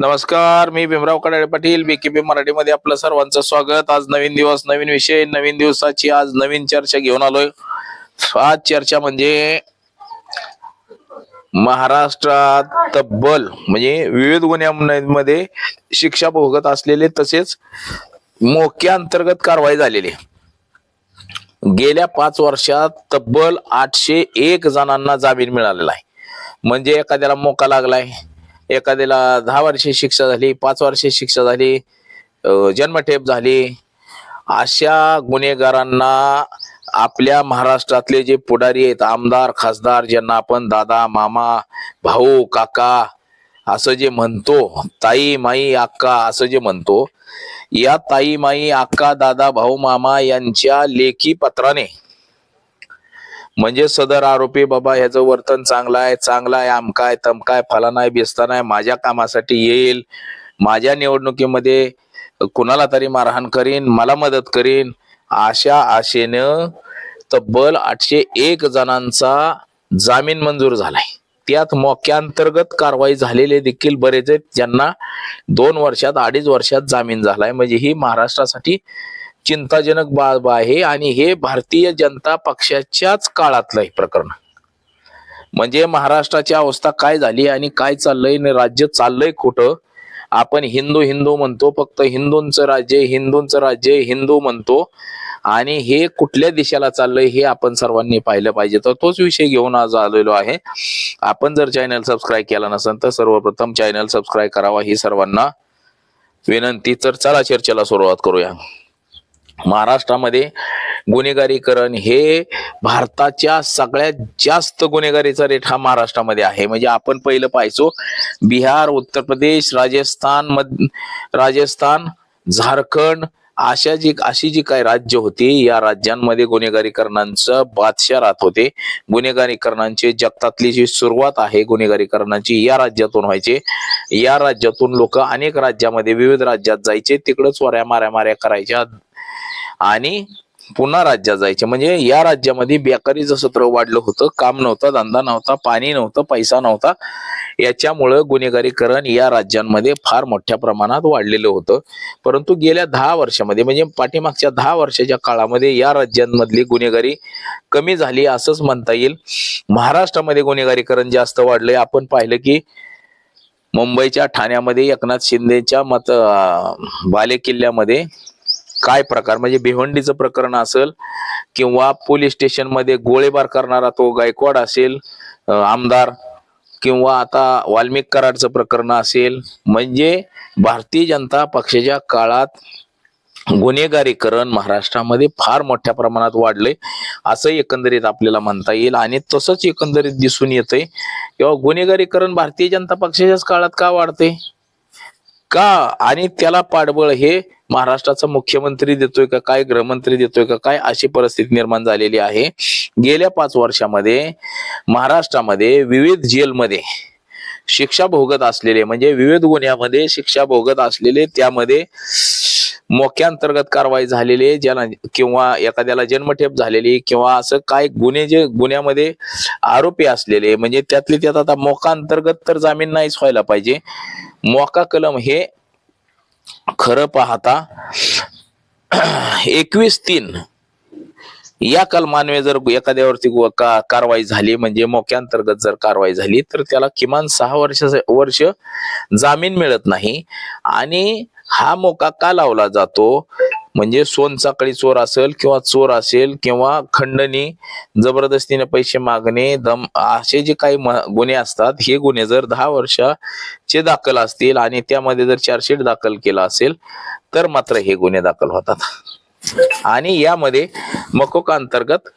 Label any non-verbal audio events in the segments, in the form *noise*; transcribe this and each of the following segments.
नमस्कार मी भीमराव कडाळे पाटील बीकेपी मराठीमध्ये आपलं सर्वांचं स्वागत. आज नवीन दिवस नवीन विषय नवीन दिवसाची आज नवीन चर्चा घेऊन आलोय. आज चर्चा म्हणजे महाराष्ट्रात तब्बल म्हणजे विविध गुन्ह्यांमध्ये शिक्षा भोगत असलेले तसेच मोक्या अंतर्गत कारवाई झालेली. गेल्या पाच वर्षात तब्बल आठशे एक जणांना जामीन मिळालेला आहे. म्हणजे एखाद्याला मोका लागलाय एखाद्याला दहा वर्षे शिक्षा झाली पाच वर्षे शिक्षा झाली जन्मठेप झाली अशा गुन्हेगारांना आपल्या महाराष्ट्रातले जे पुढारी आहेत आमदार खासदार ज्यांना आपण दादा मामा भाऊ काका असं जे म्हणतो ताई माई अक्का असं जे म्हणतो या ताई माई अक्का दादा भाऊ मामा यांच्या लेखी पत्राने म्हणजे सदर आरोपी बाबा ह्याचं वर्तन चांगलं आहे चांगलं आहे आमकाय तमकाय फलाना आहे बेस्ताना आहे माझ्या कामासाठी येईल माझ्या निवडणुकीमध्ये कुणाला तरी मारहाण करीन मला मदत करीन. अशा आशेनं तब्बल आठशे एक जणांचा जामीन मंजूर झालाय. त्यात मोक्यांतर्गत कारवाई झालेले देखील बरेच आहेत ज्यांना दोन वर्षात अडीच वर्षात जामीन झालाय. म्हणजे ही महाराष्ट्रासाठी चिंताजनक बाब आहे आणि हे भारतीय जनता पक्षाच्याच काळातलं हे प्रकरण. म्हणजे महाराष्ट्राची अवस्था काय झाली आणि काय चाललंय आणि राज्य चाललंय कुठं आपण हिंदू हिंदू म्हणतो फक्त हिंदूंचं राज्य हिंदूंचं राज्य हिंदू म्हणतो. आणि हे कुठल्या दिशेला चाललंय हे आपण सर्वांनी पाहिलं पाहिजे. तर तोच विषय घेऊन आज आलेलो आहे. आपण जर चॅनल सबस्क्राईब केला नसेल तर सर्वप्रथम चॅनल सबस्क्राईब करावा ही सर्वांना विनंती. तर चला चर्चेला सुरुवात करूया. महाराष्ट्रामध्ये गुन्हेगारीकरण हे भारताच्या सगळ्यात जास्त गुन्हेगारीचा रेट हा महाराष्ट्रामध्ये आहे. म्हणजे आपण पहिलं पाहायचो बिहार उत्तर प्रदेश राजस्थान मध राजस्थान झारखंड अशा जी अशी जी काही राज्य होती या राज्यांमध्ये गुन्हेगारीकरणांचं बादशाह राहत होते. गुन्हेगारीकरणांची जगतातली जी सुरुवात आहे गुन्हेगारीकरणाची या राज्यातून व्हायचे. या राज्यातून लोक अनेक राज्यामध्ये विविध राज्यात जायचे. तिकडंच वऱ्या माऱ्या माऱ्या करायच्या. आणि पुन्हा राज्यात जायचे. म्हणजे या राज्यामध्ये बेकारीचं सत्र वाढलं होतं. काम नव्हतं धंदा नव्हता पाणी नव्हतं पैसा नव्हता. याच्यामुळं गुन्हेगारीकरण या राज्यांमध्ये फार मोठ्या प्रमाणात वाढलेलं होतं. परंतु गेल्या दहा वर्षामध्ये म्हणजे पाठीमागच्या दहा वर्षाच्या काळामध्ये या राज्यांमधली गुन्हेगारी कमी झाली असंच म्हणता येईल. महाराष्ट्रामध्ये गुन्हेगारीकरण जास्त वाढलंय. आपण पाहिलं की मुंबईच्या ठाण्यामध्ये एकनाथ शिंदेच्या मत बालेकिल्ल्यामध्ये बाले किल्ल्यामध्ये काय प्रकार? म्हणजे भिवंडीचं प्रकरण असेल किंवा पोलीस स्टेशनमध्ये गोळीबार करणारा तो गायकवाड असेल आमदार किंवा आता वाल्मिक कराडचं प्रकरण असेल म्हणजे भारतीय जनता पक्षाच्या काळात गुन्हेगारीकरण महाराष्ट्रामध्ये फार मोठ्या प्रमाणात वाढले असं एकंदरीत आपल्याला म्हणता येईल. आणि तसंच एकंदरीत दिसून येते किंवा गुन्हेगारीकरण भारतीय जनता पक्षाच्याच काळात का वाढते का? आणि त्याला पाठबळ हे महाराष्ट्राचा मुख्यमंत्री देतोय का? काय गृहमंत्री देतोय का? काय अशी परिस्थिती निर्माण झालेली आहे? गेल्या पाच वर्षामध्ये महाराष्ट्रामध्ये विविध जेलमध्ये शिक्षा भोगत असलेले म्हणजे विविध गुन्ह्यामध्ये शिक्षा भोगत असलेले त्यामध्ये मोक्याअंतर्गत कारवाई झालेली ज्याला किंवा एखाद्याला जन्मठेप झालेली किंवा असं काय गुन्हे जे गुन्ह्यामध्ये आरोपी असलेले म्हणजे त्यातले त्यात आता मोका अंतर्गत तर जामीन नाहीच व्हायला पाहिजे. मोका कलम हे खरं पाहता एकवीस तीन. या कलमान्वये जर एखाद्यावरती का- कारवाई झाली म्हणजे मोक्यांतर्गत जर कारवाई झाली तर त्याला किमान सहा वर्ष वर्ष जामीन मिळत नाही. आणि हा मोका का लावला जातो? म्हणजे सोनचाकळी चोर असेल किंवा चोर असेल किंवा खंडणी जबरदस्तीने पैसे मागणे दम असे जे काही गुन्हे असतात हे गुन्हे जर दहा वर्षाचे दाखल असतील आणि त्यामध्ये जर चार्जशीट दाखल केला असेल तर मात्र हे गुन्हे दाखल होतात. आणि यामध्ये मकोका अंतर्गत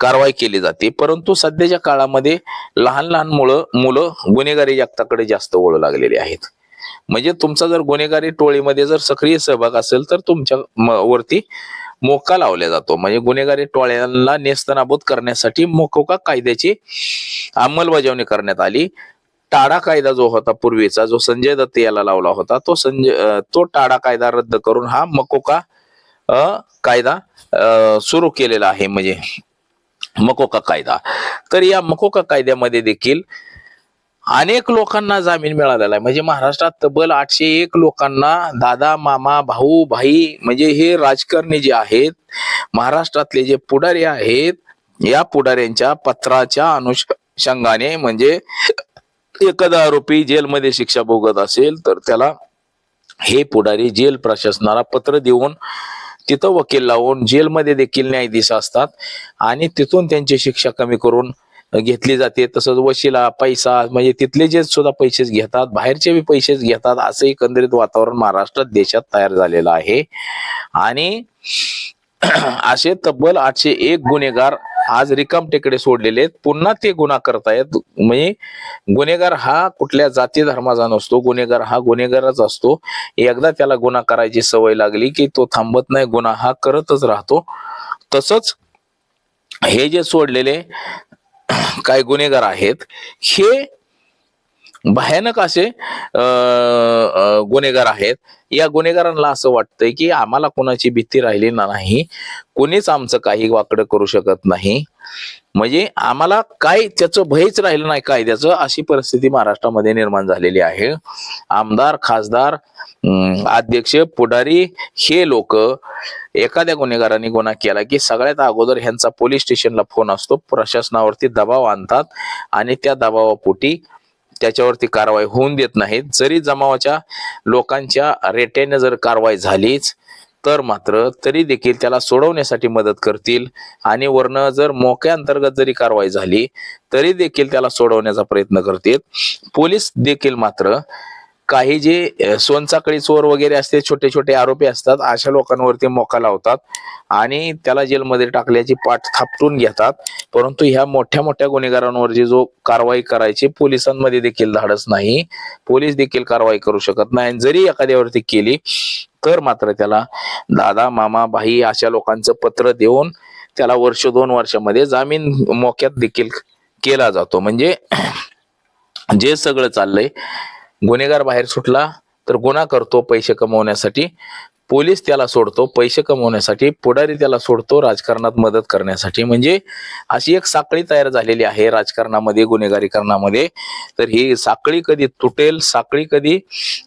कारवाई केली जाते. परंतु सध्याच्या काळामध्ये लहान लहान मुलं मुलं गुन्हेगारी जगताकडे जास्त वळू लागलेली आहेत. म्हणजे तुमचा जर गुन्हेगारी टोळीमध्ये जर सक्रिय सहभाग असेल तर तुमच्या वरती मोका लावला जातो. म्हणजे गुन्हेगारी टोळ्यांना नेस्तनाबूत करण्यासाठी मोकोका कायद्याची अंमलबजावणी करण्यात आली. टाडा कायदा जो होता पूर्वीचा जो संजय दत्त याला लावला होता तो संजय तो टाडा कायदा रद्द करून हा मकोका अं, कायदा सुरू केलेला आहे. म्हणजे मकोका कायदा. तर या मकोका कायद्यामध्ये देखील अनेक लोकांना जामीन मिळालेला आहे. म्हणजे महाराष्ट्रात तब्बल आठशे एक लोकांना दादा मामा भाऊ भाई म्हणजे हे राजकारणी जे आहेत महाराष्ट्रातले जे पुढारी आहेत या पुढाऱ्यांच्या पत्राच्या अनुषंगाने म्हणजे एखादा आरोपी जेलमध्ये शिक्षा भोगत असेल तर त्याला हे पुढारी जेल प्रशासनाला पत्र देऊन तिथं वकील लावून जेलमध्ये देखील न्यायाधीश असतात आणि तिथून त्यांची शिक्षा कमी करून घेतली जाते. तसंच वशिला पैसा म्हणजे तिथले जे सुद्धा पैसेच घेतात बाहेरचे बी पैसेच घेतात असं एकंदरीत वातावरण महाराष्ट्रात देशात तयार झालेलं आहे. आणि *clears throat* असे तब्बल आठशे एक गुन्हेगार आज रिकाम टेकडे सोडलेले आहेत. पुन्हा ते गुन्हा करतायत. म्हणजे गुन्हेगार हा कुठल्या जाती धर्माचा नसतो. गुन्हेगार हा गुन्हेगारच असतो. एकदा त्याला गुन्हा करायची सवय लागली की तो थांबत नाही. गुन्हा हा करतच राहतो. तसंच हे जे सोडलेले काय गुन्हेगार आहेत हे भयानक असे गुन्हेगार आहेत. या गुन्हेगारांना असं वाटतंय की आम्हाला कोणाची भीती राहिली नाही कोणीच आमचं काही वाकडं करू शकत नाही. म्हणजे आम्हाला काय त्याचं भयच राहिलं नाही कायद्याचं अशी परिस्थिती महाराष्ट्रामध्ये निर्माण झालेली आहे. आमदार खासदार अध्यक्ष पुढारी हे लोक एखाद्या गुन्हेगाराने गुन्हा केला की सगळ्यात अगोदर ह्यांचा पोलीस स्टेशनला फोन असतो प्रशासनावरती दबाव आणतात आणि त्या दबावापोटी त्याच्यावरती कारवाई होऊन देत नाहीत. जरी जमावाच्या लोकांच्या रेट्याने जर कारवाई झालीच तर मात्र तरी देखील त्याला सोडवण्यासाठी मदत करतील. आणि वरनं जर मोक्या अंतर्गत जरी कारवाई झाली तरी देखील त्याला सोडवण्याचा प्रयत्न करतील. पोलीस देखील मात्र काही जे सोनचाकळी चोर वगैरे असते छोटे छोटे आरोपी असतात अशा लोकांवरती मोका लावतात आणि त्याला जेलमध्ये टाकल्याची पाठ थापटून घेतात. परंतु ह्या मोठ्या मोठ्या गुन्हेगारांवरची जो कारवाई करायची पोलिसांमध्ये देखील धाडस नाही. पोलीस देखील कारवाई करू शकत नाही. आणि जरी एखाद्यावरती केली तर मात्र त्याला. दादा मामा भाई अशा लोकांचं पत्र देऊन त्याला वर्ष दोन वर्षामध्ये जामीन मोक्यात देखील केला जातो. म्हणजे *clears throat* जे सगळं चाललंय गुन्हेगार बाहेर सुटला तर गुन्हा करतो पैसे कमवण्यासाठी. पोलीस त्याला सोडतो पैसे कमवण्यासाठी पुढारी त्याला सोडतो राजकारणात मदत करण्यासाठी. म्हणजे अशी एक साखळी तयार झालेली आहे राजकारणामध्ये गुन्हेगारीकरणामध्ये तर ही साखळी कधी तुटेल साखळी कधी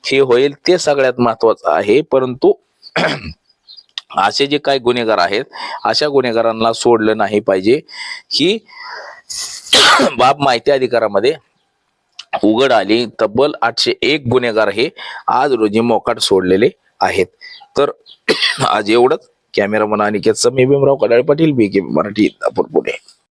हे होईल ते सगळ्यात महत्वाचं आहे. परंतु *clears throat* असे जे काही गुन्हेगार आहेत अशा गुन्हेगारांना सोडलं नाही पाहिजे. ही *clears throat* बाब माहिती अधिकारामध्ये उघड आली. तब्बल आठशे एक गुन्हेगार हे आज रोजी मोकाट सोडलेले. आहेत. तर *clears throat* आज एवढंच. कॅमेरामन अनिकेतचं मी भीमराव कडाळे पाटील बी के मराठी इंदापूर पुणे.